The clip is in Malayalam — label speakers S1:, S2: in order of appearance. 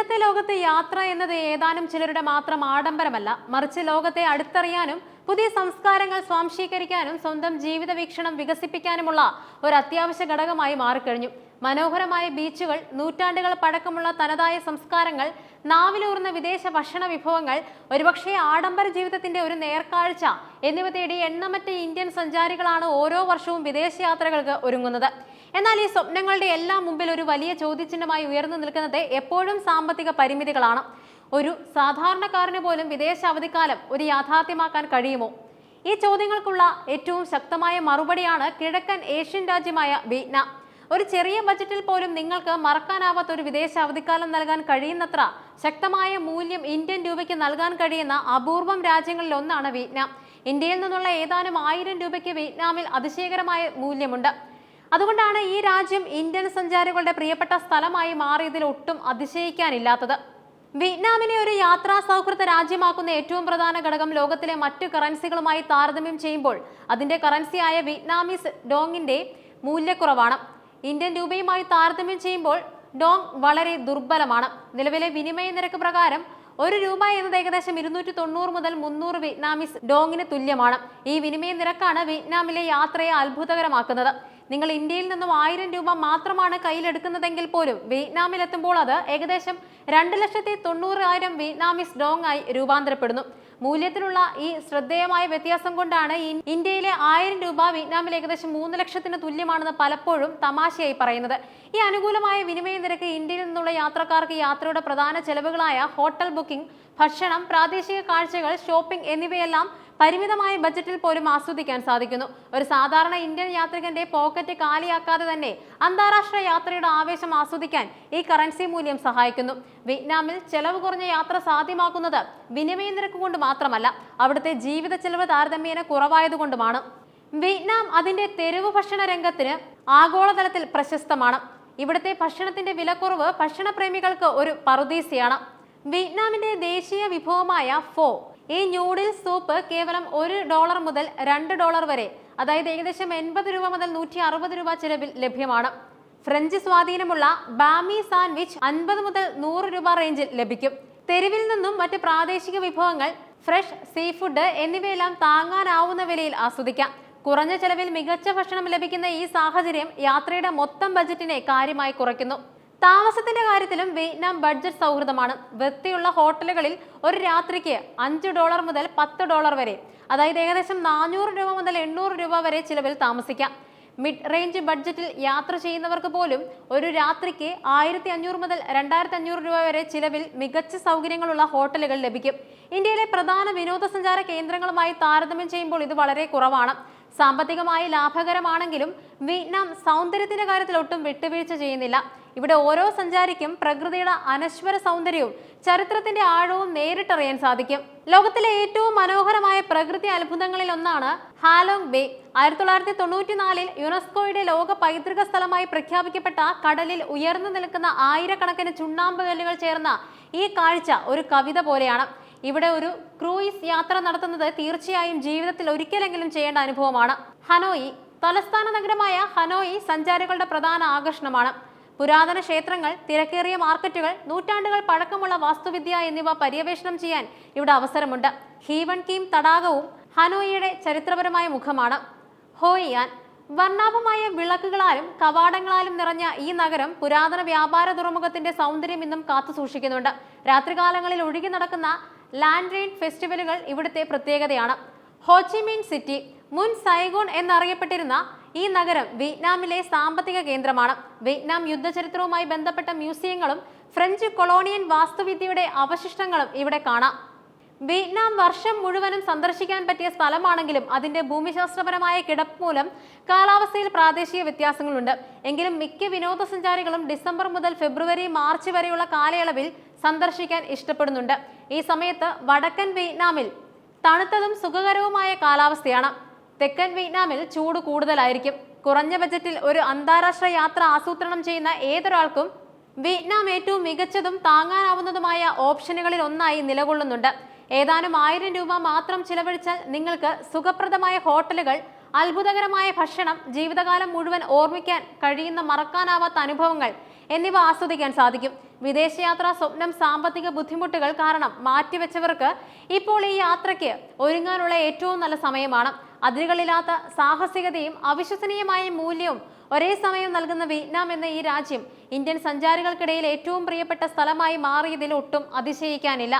S1: ഇന്നത്തെ ലോകത്തെ യാത്ര എന്നത് ഏതാനും ചിലരുടെ മാത്രം ആഡംബരമല്ല. മറിച്ച് ലോകത്തെ അടുത്തറിയാനും പുതിയ സംസ്കാരങ്ങൾ സ്വാംശീകരിക്കാനും സ്വന്തം ജീവിത വീക്ഷണം വികസിപ്പിക്കാനുമുള്ള ഒരു അത്യാവശ്യ ഘടകമായി മാറിക്കഴിഞ്ഞു. മനോഹരമായ ബീച്ചുകൾ നൂറ്റാണ്ടുകൾ പഴക്കമുള്ള തനതായ സംസ്കാരങ്ങൾ നാവിലൂർന്ന വിദേശ ഭക്ഷണ വിഭവങ്ങൾ ഒരുപക്ഷെ ആഡംബര ജീവിതത്തിന്റെ ഒരു നേർക്കാഴ്ച എന്നിവ തേടി എണ്ണമറ്റ ഇന്ത്യൻ സഞ്ചാരികളാണ് ഓരോ വർഷവും വിദേശയാത്രകൾക്ക് ഒരുങ്ങുന്നത്. എന്നാൽ ഈ സ്വപ്നങ്ങളുടെ എല്ലാം മുമ്പിൽ ഒരു വലിയ ചോദ്യചിഹ്നമായി ഉയർന്നു നിൽക്കുന്നത് എപ്പോഴും സാമ്പത്തിക പരിമിതികളാണ്. ഒരു സാധാരണക്കാരന് പോലും വിദേശ അവധിക്കാലം ഒരു യാഥാർത്ഥ്യമാക്കാൻ കഴിയുമോ? ഈ ചോദ്യങ്ങൾക്കുള്ള ഏറ്റവും ശക്തമായ മറുപടിയാണ് കിഴക്കൻ ഏഷ്യൻ രാജ്യമായ വിയറ്റ്നാം. ഒരു ചെറിയ ബജറ്റിൽ പോലും നിങ്ങൾക്ക് മറക്കാനാവാത്ത ഒരു വിദേശ അവധിക്കാലം നൽകാൻ കഴിയുന്നത്ര ശക്തമായ മൂല്യം ഇന്ത്യൻ രൂപയ്ക്ക് നൽകാൻ കഴിയുന്ന അപൂർവം രാജ്യങ്ങളിൽ ഒന്നാണ് വിയറ്റ്നാം. ഇന്ത്യയിൽ നിന്നുള്ള ഏതാനും ആയിരം രൂപയ്ക്ക് വിയറ്റ്നാമിൽ അതിശയകരമായ മൂല്യമുണ്ട്. അതുകൊണ്ടാണ് ഈ രാജ്യം ഇന്ത്യൻ സഞ്ചാരികളുടെ പ്രിയപ്പെട്ട സ്ഥലമായി മാറിയതിൽ ഒട്ടും അതിശയിക്കാനില്ലാത്തത്. വിയറ്റ്നാമിനെ ഒരു യാത്രാ സൗഹൃദ രാജ്യമാക്കുന്ന ഏറ്റവും പ്രധാന ഘടകം ലോകത്തിലെ മറ്റു കറൻസികളുമായി താരതമ്യം ചെയ്യുമ്പോൾ അതിന്റെ കറൻസിയായ വിയറ്റ്നാമിസ് ഡോങ്ങിന്റെ മൂല്യക്കുറവാണ്. ഇന്ത്യൻ രൂപയുമായി താരതമ്യം ചെയ്യുമ്പോൾ ഡോങ് വളരെ ദുർബലമാണ്. നിലവിലെ വിനിമയ നിരക്ക് പ്രകാരം ഒരു രൂപ എന്നത് ഏകദേശം ഇരുന്നൂറ്റി തൊണ്ണൂറ് മുതൽ മുന്നൂറ് വിയറ്റ്നാമിസ് ഡോങ്ങിന് തുല്യമാണ്. ഈ വിനിമയ നിരക്കാണ് വിയറ്റ്നാമിലെ യാത്രയെ അത്ഭുതകരമാക്കുന്നത്. നിങ്ങൾ ഇന്ത്യയിൽ നിന്നും ആയിരം രൂപ മാത്രമാണ് കയ്യിലെടുക്കുന്നതെങ്കിൽ പോലും വിയറ്റ്നാമിൽ എത്തുമ്പോൾ അത് ഏകദേശം രണ്ട് ലക്ഷത്തി തൊണ്ണൂറായിരം വിയറ്റ്നാമിസ് ഡോങ് ആയി രൂപാന്തരപ്പെടുന്നു. മൂല്യത്തിലുള്ള ഈ ശ്രദ്ധേയമായ വ്യത്യാസം കൊണ്ടാണ് ഇന്ത്യയിലെ ആയിരം രൂപ വിയറ്റ്നാമിൽ ഏകദേശം മൂന്ന് ലക്ഷത്തിന് തുല്യമാണെന്ന് പലപ്പോഴും തമാശയായി പറയുന്നത്. ഈ അനുകൂലമായ വിനിമയ നിരക്ക് ഇന്ത്യയിൽ നിന്നുള്ള യാത്രക്കാർക്ക് യാത്രയുടെ പ്രധാന ചെലവുകളായ ഹോട്ടൽ ബുക്കിംഗ് ഭക്ഷണം പ്രാദേശിക കാഴ്ചകൾ ഷോപ്പിംഗ് എന്നിവയെല്ലാം പരിമിതമായ ബജറ്റിൽ പോലും ആസ്വദിക്കാൻ സാധിക്കുന്നു. ഒരു സാധാരണ ഇന്ത്യൻ യാത്രികന്റെ പോക്കറ്റ് കാലിയാക്കാതെ തന്നെ അന്താരാഷ്ട്ര യാത്രയുടെ ആവേശം ആസ്വദിക്കാൻ ഈ കറൻസി മൂല്യം സഹായിക്കുന്നു. വിയറ്റ്നാമിൽ ചെലവ് കുറഞ്ഞ യാത്ര സാധ്യമാക്കുന്നത് വിനിമയ നിരക്ക് കൊണ്ട് മാത്രമല്ല അവിടുത്തെ ജീവിത ചെലവ് താരതമ്യേന കുറവായതുകൊണ്ടുമാണ്. വിയറ്റ്നാം അതിന്റെ തെരുവ് ഭക്ഷണ രംഗത്തിന് ആഗോളതലത്തിൽ പ്രശസ്തമാണ്. ഇവിടുത്തെ ഭക്ഷണത്തിന്റെ വിലക്കുറവ് ഭക്ഷണപ്രേമികൾക്ക് ഒരു പറുദീസയാണ്. വിയറ്റ്നാമിന്റെ ദേശീയ വിഭവമായ ഫോ ഈ ന്യൂഡിൽസ് സൂപ്പ് കേവലം ഒരു ഡോളർ മുതൽ രണ്ട് ഡോളർ വരെ അതായത് ഏകദേശം എൺപത് രൂപ മുതൽ നൂറ്റി അറുപത് രൂപ ചിലവിൽ ലഭ്യമാണ്. ഫ്രഞ്ച് സ്വാധീനമുള്ള ബാമി സാൻഡ്വിച്ച് അൻപത് മുതൽ നൂറ് രൂപ റേഞ്ചിൽ ലഭിക്കും. തെരുവിൽ നിന്നും മറ്റ് പ്രാദേശിക വിഭവങ്ങൾ ഫ്രഷ് സീ ഫുഡ് എന്നിവയെല്ലാം താങ്ങാനാവുന്ന വിലയിൽ ആസ്വദിക്കാം. കുറഞ്ഞ ചെലവിൽ മികച്ച ഭക്ഷണം ലഭിക്കുന്ന ഈ സാഹചര്യം യാത്രയുടെ മൊത്തം ബജറ്റിനെ കാര്യമായി കുറയ്ക്കുന്നു. താമസത്തിന്റെ കാര്യത്തിലും വിയറ്റ്നാം ബഡ്ജറ്റ് സൗഹൃദമാണ്. വൃത്തിയുള്ള ഹോട്ടലുകളിൽ ഒരു രാത്രിക്ക് അഞ്ച് ഡോളർ മുതൽ പത്ത് ഡോളർ വരെ അതായത് ഏകദേശം നാനൂറ് രൂപ മുതൽ എണ്ണൂറ് രൂപ വരെ ചിലവിൽ താമസിക്കാം. മിഡ് റേഞ്ച് ബഡ്ജറ്റിൽ യാത്ര ചെയ്യുന്നവർക്ക് പോലും ഒരു രാത്രിക്ക് ആയിരത്തി അഞ്ഞൂറ് മുതൽ രണ്ടായിരത്തി അഞ്ഞൂറ് രൂപ വരെ ചിലവിൽ മികച്ച സൗകര്യങ്ങളുള്ള ഹോട്ടലുകൾ ലഭിക്കും. ഇന്ത്യയിലെ പ്രധാന വിനോദസഞ്ചാര കേന്ദ്രങ്ങളുമായി താരതമ്യം ചെയ്യുമ്പോൾ ഇത് വളരെ കുറവാണ്. സാമ്പത്തികമായി ലാഭകരമാണെങ്കിലും വിയറ്റ്നാം സൗന്ദര്യത്തിന്റെ കാര്യത്തിൽ ഒട്ടും വിട്ടുവീഴ്ച ചെയ്യുന്നില്ല. ഇവിടെ ഓരോ സഞ്ചാരിക്കും പ്രകൃതിയുടെ അനശ്വര സൗന്ദര്യവും ചരിത്രത്തിന്റെ ആഴവും നേരിട്ടറിയാൻ സാധിക്കും. ലോകത്തിലെ ഏറ്റവും മനോഹരമായ പ്രകൃതി അത്ഭുതങ്ങളിൽ ഒന്നാണ് ഹാലോങ് ബേ. ആയിരത്തി തൊള്ളായിരത്തി തൊണ്ണൂറ്റിനാലിൽ യുനെസ്കോയുടെ ലോക പൈതൃക സ്ഥലമായി പ്രഖ്യാപിക്കപ്പെട്ട കടലിൽ ഉയർന്നു നിൽക്കുന്ന ആയിരക്കണക്കിന് ചുണ്ണാമ്പ് കല്ലുകൾ ചേർന്ന ഈ കാഴ്ച ഒരു കവിത പോലെയാണ്. ഇവിടെ ഒരു ക്രൂയിസ് യാത്ര നടത്തുന്നത് തീർച്ചയായും ജീവിതത്തിൽ ഒരിക്കലെങ്കിലും ചെയ്യേണ്ട അനുഭവമാണ്. ഹനോയി തലസ്ഥാന നഗരമായ ഹനോയി സഞ്ചാരികളുടെ പ്രധാന ആകർഷണമാണ്. പുരാതന ക്ഷേത്രങ്ങൾ തിരക്കേറിയ മാർക്കറ്റുകൾ നൂറ്റാണ്ടുകൾ പഴക്കമുള്ള വാസ്തുവിദ്യ എന്നിവ പര്യവേഷണം ചെയ്യാൻ ഇവിടെ അവസരമുണ്ട്. ഹീവൺ കീം തടാകവും ഹനോയിയുടെ ചരിത്രപരമായ മുഖമാണ്. ഹോയിയാൻ വർണാഭമായ വിളക്കുകളാലും കവാടങ്ങളാലും നിറഞ്ഞ ഈ നഗരം പുരാതന വ്യാപാര തുറമുഖത്തിന്റെ സൗന്ദര്യം ഇന്നും കാത്തു സൂക്ഷിക്കുന്നുണ്ട്. രാത്രികാലങ്ങളിൽ ഒഴുകി നടക്കുന്ന ലാൻഡ്രെയിൻ ഫെസ്റ്റിവലുകൾ ഇവിടുത്തെ പ്രത്യേകതയാണ്. ഹോച്ചിമിൻ സിറ്റി മുൻ സൈഗോൺ എന്നറിയപ്പെട്ടിരുന്ന ഈ നഗരം വിയറ്റ്നാമിലെ സാമ്പത്തിക കേന്ദ്രമാണ്. വിയറ്റ്നാം യുദ്ധചരിത്രവുമായി ബന്ധപ്പെട്ട മ്യൂസിയങ്ങളും ഫ്രഞ്ച് കൊളോണിയൻ വാസ്തുവിദ്യയുടെ അവശിഷ്ടങ്ങളും ഇവിടെ കാണാം. വിയറ്റ്നാം വർഷം മുഴുവനും സന്ദർശിക്കാൻ പറ്റിയ സ്ഥലമാണെങ്കിലും അതിന്റെ ഭൂമിശാസ്ത്രപരമായ കിടപ്പ് മൂലം കാലാവസ്ഥയിൽ പ്രാദേശിക വ്യത്യാസങ്ങളുണ്ട്. എങ്കിലും മിക്ക വിനോദസഞ്ചാരികളും ഡിസംബർ മുതൽ ഫെബ്രുവരി മാർച്ച് വരെയുള്ള കാലയളവിൽ സന്ദർശിക്കാൻ ഇഷ്ടപ്പെടുന്നുണ്ട്. ഈ സമയത്ത് വടക്കൻ വിയറ്റ്നാമിൽ തണുത്തതും സുഖകരവുമായ കാലാവസ്ഥയാണ്. തെക്കൻ വിയറ്റ്നാമിൽ ചൂട് കൂടുതലായിരിക്കും. കുറഞ്ഞ ബജറ്റിൽ ഒരു അന്താരാഷ്ട്ര യാത്ര ആസൂത്രണം ചെയ്യുന്ന ഏതൊരാൾക്കും വിയറ്റ്നാം ഏറ്റവും മികച്ചതും താങ്ങാനാവുന്നതുമായ ഓപ്ഷനുകളിൽ ഒന്നായി നിലകൊള്ളുന്നുണ്ട്. ഏതാനും ആയിരം രൂപ മാത്രം ചിലവഴിച്ചാൽ നിങ്ങൾക്ക് സുഖപ്രദമായ ഹോട്ടലുകൾ അത്ഭുതകരമായ ഭക്ഷണം ജീവിതകാലം മുഴുവൻ ഓർമ്മിക്കാൻ കഴിയുന്ന മറക്കാനാവാത്ത അനുഭവങ്ങൾ എന്നിവ ആസ്വദിക്കാൻ സാധിക്കും. വിദേശയാത്രാ സ്വപ്നം സാമ്പത്തിക ബുദ്ധിമുട്ടുകൾ കാരണം മാറ്റിവെച്ചവർക്ക് ഇപ്പോൾ ഈ യാത്രയ്ക്ക് ഒരുങ്ങാനുള്ള ഏറ്റവും നല്ല സമയമാണ്. അതിരുകളില്ലാത്ത സാഹസികതയും അവിശ്വസനീയമായ മൂല്യവും ഒരേ സമയം നൽകുന്ന വിയറ്റ്നാം എന്ന ഈ രാജ്യം ഇന്ത്യൻ സഞ്ചാരികൾക്കിടയിൽ ഏറ്റവും പ്രിയപ്പെട്ട സ്ഥലമായി മാറിയതിൽ ഒട്ടും അതിശയിക്കാനില്ല.